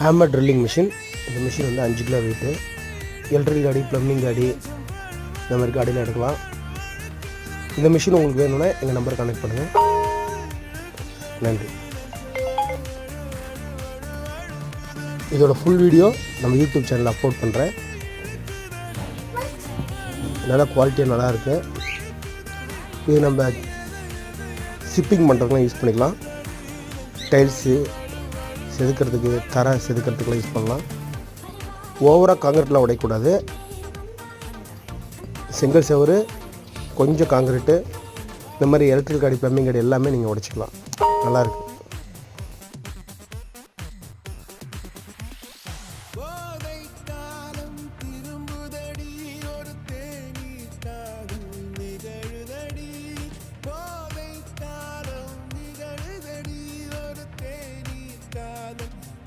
Hammer drilling machine இந்த machine வந்து அஞ்சு கிலோ வெயிட்டு எலக்ட்ரிக் காடி ப்ளம்பிங் காடி இந்த மாதிரி காடியில் எடுக்கலாம். இந்த மிஷின் உங்களுக்கு வேணும்னா எங்கள் நம்பர் கனெக்ட் பண்ணுங்கள் நன்றி. இதோட ஃபுல் வீடியோ நம்ம யூடியூப் சேனலில் அப்லோட் பண்ணுறேன் நல்லா குவாலிட்டியாக நல்லாயிருக்கு இது நம்ம ஷிப்பிங் பண்ணுறதுக்குலாம் யூஸ் பண்ணிக்கலாம். டைல்ஸு செதுக்கிறதுக்கு தரை செதுக்கிறதுக்குலாம் யூஸ் பண்ணலாம். ஓவராக காங்கிரீட்லாம் உடையக்கூடாது. செங்கல் செவரு கொஞ்சம் காங்கிரீட்டு இந்த மாதிரி எலக்ட்ரிக் அடி ப்ளம்பிங் அடி எல்லாமே நீங்கள் உடைச்சிக்கலாம். நல்லாயிருக்கு